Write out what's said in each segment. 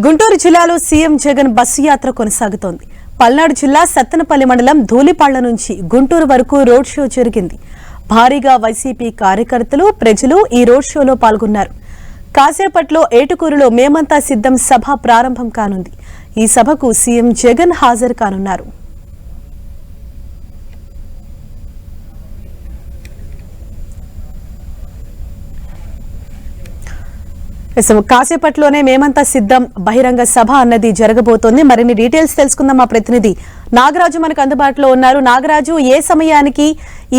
గుంటూరు జిల్లాలో CM Jagan bus యాత్ర కొనసాగుతోంది. పల్నాడు జిల్లా సత్తెనపల్లి మండలం ధూలిపాళ్ళ నుంచి గుంటూరు వరకు రోడ్ షో జరిగింది. భారీగా వైసీపీ కార్యకర్తలు ప్రజలు ఈ రోడ్ షోలో పాల్గొన్నారు. కాసేపట్లో ఏటుకూరులో మేమంతా సిద్ధం సభ ప్రారంభం కానుంది. ఈ సభకు సీఎం జగన్ హాజరు కానున్నారు. కాసేపట్లోనే మేమంతా సిద్ధం. బహిరంగ సభ అన్నది జరగబోతోంది. మరిన్ని డీటెయిల్స్ తెలుసుకుందాం మా ప్రతినిధి. నాగరాజు మనకు అందుబాటులో ఉన్నారు. నాగరాజు ఏ సమయానికి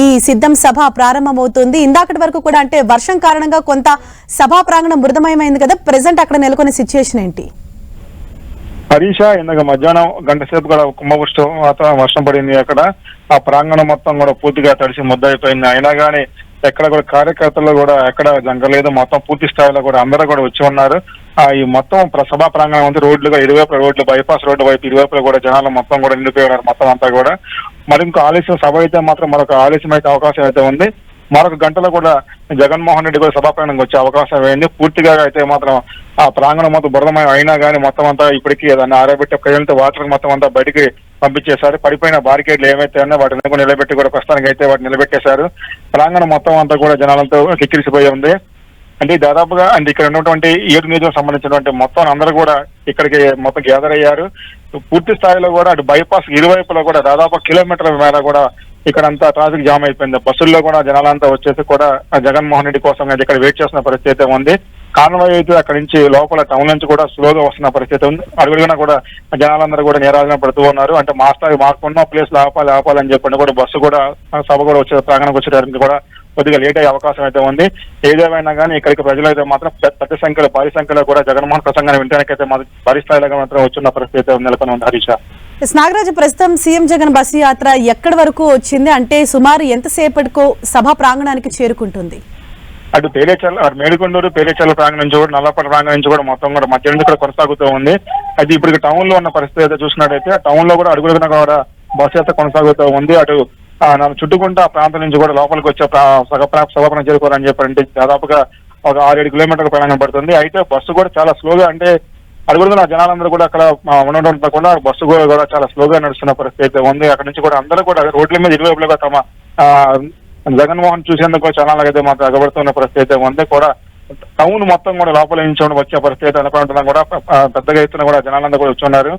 ఈ సిద్ధం సభ ప్రారంభమవుతుంది? ఇందాకటి వరకు కూడా అంటే వర్షం కారణంగా కొంత సభా ప్రాంగణం మృదమయమైంది కదా. ప్రెసెంట్ అక్కడ నెలకొన్న సిచ్యుయేషన్ ఏంటి? హరీష ఇందాక మధ్యాహ్నం గంట సేపు కూడా కుంభవృష్టం వాతావరణం వర్షం పడింది అక్కడ. ఆ ప్రాంగణం మొత్తం కూడా పూర్తిగా తడిసి ముద్దయిపోయింది. అయినా కానీ ఎక్కడ కూడా కార్యకర్తలు కూడా ఎక్కడ జంగలేదు మొత్తం పూర్తి స్థాయిలో కూడా అందరూ కూడా వచ్చి ఉన్నారు. ఆ ఈ మొత్తం ప్ర- సభా ప్రాంగణం ఉంది. రోడ్లుగా ఇరువైపు రోడ్లు బైపాస్ రోడ్డు వైపు ఇరువైపులా కూడా జనాలు మొత్తం కూడా నిండిపోయి ఉన్నారు మొత్తం అంతా కూడా. మరి ఇంకో ఆలస్యం సభ అయితే మాత్రం మరొక ఆలస్యం అయితే అవకాశం అయితే ఉంది. మరొక గంటలో కూడా జగన్మోహన్ రెడ్డి కూడా సభాప్రాంగణం వచ్చే అవకాశం అయింది. పూర్తిగా అయితే మాత్రం ఆ ప్రాంగణం మొత్తం బురదమయం అయినా కానీ మొత్తం అంతా ఇప్పటికీ దాన్ని ఆరబెట్టే ప్రజలతో వాటర్ మొత్తం అంతా బయటికి పంపించేశారు. పడిపోయిన బారికేడ్లు ఏమైతే ఉన్నాయో వాటిని కూడా నిలబెట్టి కూడా ప్రస్తుతానికి అయితే వాటిని నిలబెట్టేశారు. ప్రాంగణం మొత్తం అంతా కూడా జనాలతో కిక్కిరిసిపోయి ఉంది. అంటే దాదాపుగా అంటే ఇక్కడ ఉన్నటువంటి ఏడు నియోజకవర్గం సంబంధించినటువంటి మొత్తం అందరూ కూడా ఇక్కడికి మొత్తం గ్యాదర్ అయ్యారు. పూర్తి స్థాయిలో కూడా అటు బైపాస్ ఇరువైపులో కూడా దాదాపు కిలోమీటర్ల మేర కూడా ఇక్కడ అంతా ట్రాఫిక్ జామ్ అయిపోయింది. బస్సుల్లో కూడా జనాలంతా వచ్చేసి కూడా జగన్మోహన్ రెడ్డి కోసం అయితే ఇక్కడ వెయిట్ చేస్తున్న పరిస్థితి అయితే ఉంది. కాన్వాయ్ అయితే అక్కడి నుంచి లోపల టౌన్ నుంచి కూడా స్లోగా వస్తున్న పరిస్థితి ఉంది. అడుగుడుగునా కూడా జనాలందరూ కూడా నిరాజన పడుతూ ఉన్నారు. అంటే మాస్టర్ స్థాయి మాకున్న ప్లేస్ ఆపాలి ఆపాలని చెప్పండి కూడా బస్సు కూడా సభ కూడా వచ్చే ప్రాంగణకు వచ్చేటప్పుడు కూడా కొద్దిగా లేట్ అయ్యే అవకాశం అయితే ఉంది. ఏదేమైనా కానీ ఇక్కడికి ప్రజలు అయితే మాత్రం పెద్ద సంఖ్యలో భారీ సంఖ్యలో కూడా జగన్మోహన్ ప్రసంగాన్ని వినడానికైతే మాత్రం భారీ స్థాయిలో మాత్రం వచ్చిన పరిస్థితి నెలకొని ఉంది హరీష నాగరాజు ప్రస్తుతం సీఎం జగన్ బస్సు యాత్ర ఎక్కడి వరకు వచ్చింది? అంటే సుమారు ఎంతసేపటికో సభ ప్రాంగణానికి చేరుకుంటుంది? అటు పేరేచల్ అటు మేడికొండూరు పేరేచల్ల ప్రాంగణం నుంచి కూడా నల్లపల్లి ప్రాంగణం నుంచి కూడా మొత్తం కూడా మధ్య నుంచి కూడా కొనసాగుతూ ఉంది. అది ఇప్పుడు టౌన్లో ఉన్న పరిస్థితి అయితే చూసినట్టయితే టౌన్లో కూడా అడుగుడుగున కూడా బస్సు అయితే కొనసాగుతూ ఉంది. అటు చుట్టుకుంట ప్రాంతం నుంచి కూడా లోపలికి వచ్చే ప్రా- ప్రా- సభాపనం చేరుకోవాలని చెప్పండి. దాదాపుగా ఒక ఆరేడు కిలోమీటర్ల ప్రయాణం పడుతుంది. అయితే బస్సు కూడా చాలా స్లోగా అంటే అడుగుతున్న జనాలందరూ కూడా అక్కడ ఉండడం కూడా బస్సు కూడా కూడా చాలా స్లోగా నడుస్తున్న పరిస్థితి అయితే ఉంది. అక్కడ నుంచి కూడా అందరూ కూడా రోడ్ల మీద ఇరువైపులుగా తమ ఆ, జగన్మోహన్ చూసేందుకు చాలా అయితే మాత్రం ఎగబడుతున్న పరిస్థితి అయితే ఉంది కూడా. టౌన్ మొత్తం కూడా లోపల నుంచి వచ్చే పరిస్థితి అయితే అనుకుంటున్నా కూడా పెద్దగా ఎత్తున కూడా జనాలందరూ కూడా వచ్చున్నారు.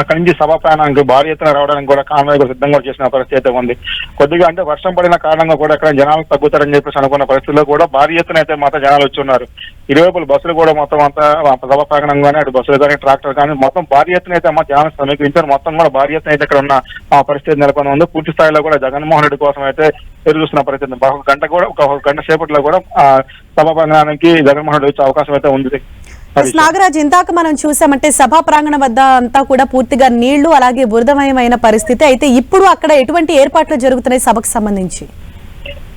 అక్కడి నుంచి సభా ప్రయాణానికి భారీ ఎత్తున రావడానికి కూడా కాన్వాయ్ కూడా సిద్ధంగా చేసిన పరిస్థితి అయితే ఉంది. కొద్దిగా అంటే వర్షం పడిన కారణంగా కూడా ఇక్కడ జనాలు తగ్గుతారని చెప్పేసి అనుకున్న పరిస్థితిలో కూడా భారీ ఎత్తున అయితే మాత్రం జనాలు వచ్చి ఉన్నారు ఇరువైపులు బస్సులు కూడా మొత్తం అంతా సభా ప్రాంగణం కానీ అటు బస్సులు కానీ ట్రాక్టర్ కానీ మొత్తం భారీ ఎత్తున అయితే మా జనాలు సమీకరించారు మొత్తం కూడా భారీ ఎత్తున అయితే ఇక్కడ ఉన్న పరిస్థితి నెలకొని ఉంది పూర్తి స్థాయిలో కూడా జగన్మోహన్ రెడ్డి కోసం అయితే ఎదురు చూస్తున్న పరిస్థితి. ఒక గంట కూడా ఒక గంట సేపట్లో కూడా ప్రాంగణానికి జగన్మోహన్ రెడ్డి వచ్చే అవకాశం అయితే ఉంది. నాగరాజ్ ఇందాక మనం చూసామంటే సభా ప్రాంగణం వద్ద అంతా కూడా పూర్తిగా నీళ్ళు అలాగే బురదమయమైన పరిస్థితి. అయితే ఇప్పుడు అక్కడ ఎటువంటి ఏర్పాట్లు జరుగుతున్నాయి సభకు సంబంధించి?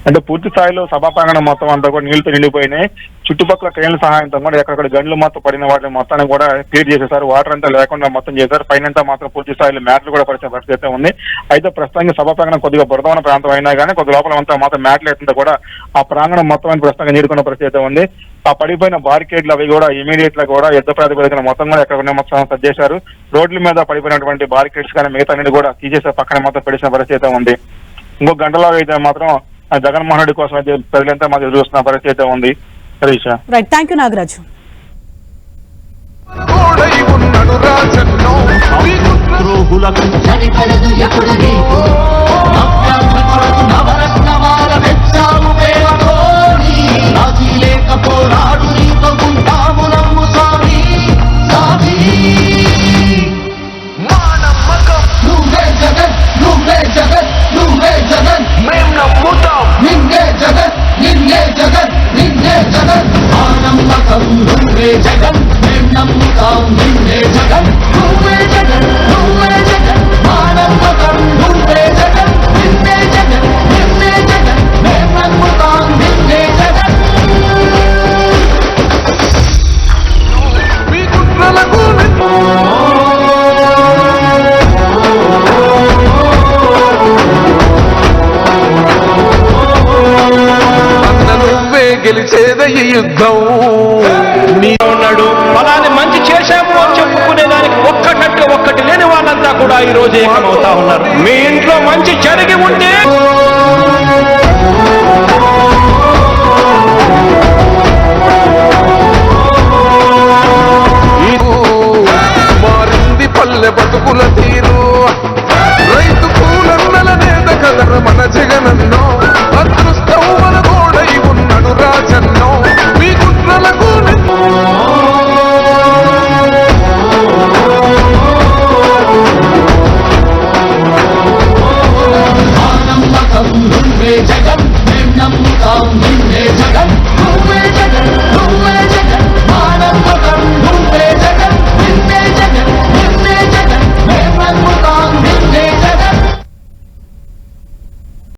అంటే పూర్తి స్థాయిలో సభా ప్రాంగణం మొత్తం అంతా కూడా నీళ్ళతో నిండిపోయినాయి. చుట్టుపక్కల క్రేన్ల సహాయంతో కూడా ఎక్కడెక్కడ గండ్లు మొత్తం పడిన వాటిని మొత్తాన్ని కూడా క్లియర్ చేసేసారు వాటర్ అంతా లేకుండా మొత్తం చేశారు. పైన మాత్రం పూర్తి స్థాయిలో మ్యాట్లు కూడా పరిచే పరిస్థితి అయితే ఉంది. అయితే ప్రస్తుతానికి సభ ప్రాంగణం కొద్దిగా బురదమైన ప్రాంతం అయినా కానీ కొద్ది లోపల అంతా మాత్రం మ్యాట్లు అయితే కూడా ఆ ప్రాంగణం మొత్తం ప్రస్తుతంగా నీడుకున్న పరిస్థితి అయితే ఉంది. ఆ పడిపోయిన బారికేడ్లు అవి కూడా ఇమీడియట్గా కూడా యుద్ధ ప్రాతిపదికన మొత్తం కూడా ఎక్కడ ఉన్న మొత్తం సర్జ్ చేశారు. రోడ్ల మీద పడిపోయినటువంటి బారికేడ్స్ కానీ మిగతా అన్నిటి కూడా తీసేసే పక్కన మొత్తం పెడిసిన పరిస్థితి అయితే ఉంది. ఇంకో గంటలో అయితే మాత్రం జగన్మోహన్ రెడ్డి కోసం అయితే ప్రజలంతా మాకు ఎదురు చూస్తున్న పరిస్థితి అయితే ఉంది. Right thank you Nagaraju. గెలిచేద ఈ యుద్ధం. ఉన్నాడు అలానే మంచి చేశాము అని చెప్పుకునే దానికి ఒక్కటంటే ఒక్కటి లేని వాళ్ళంతా కూడా ఈ రోజు ఏకమవుతా ఉన్నారు. మీ ఇంట్లో మంచి జరిగి ఉంటే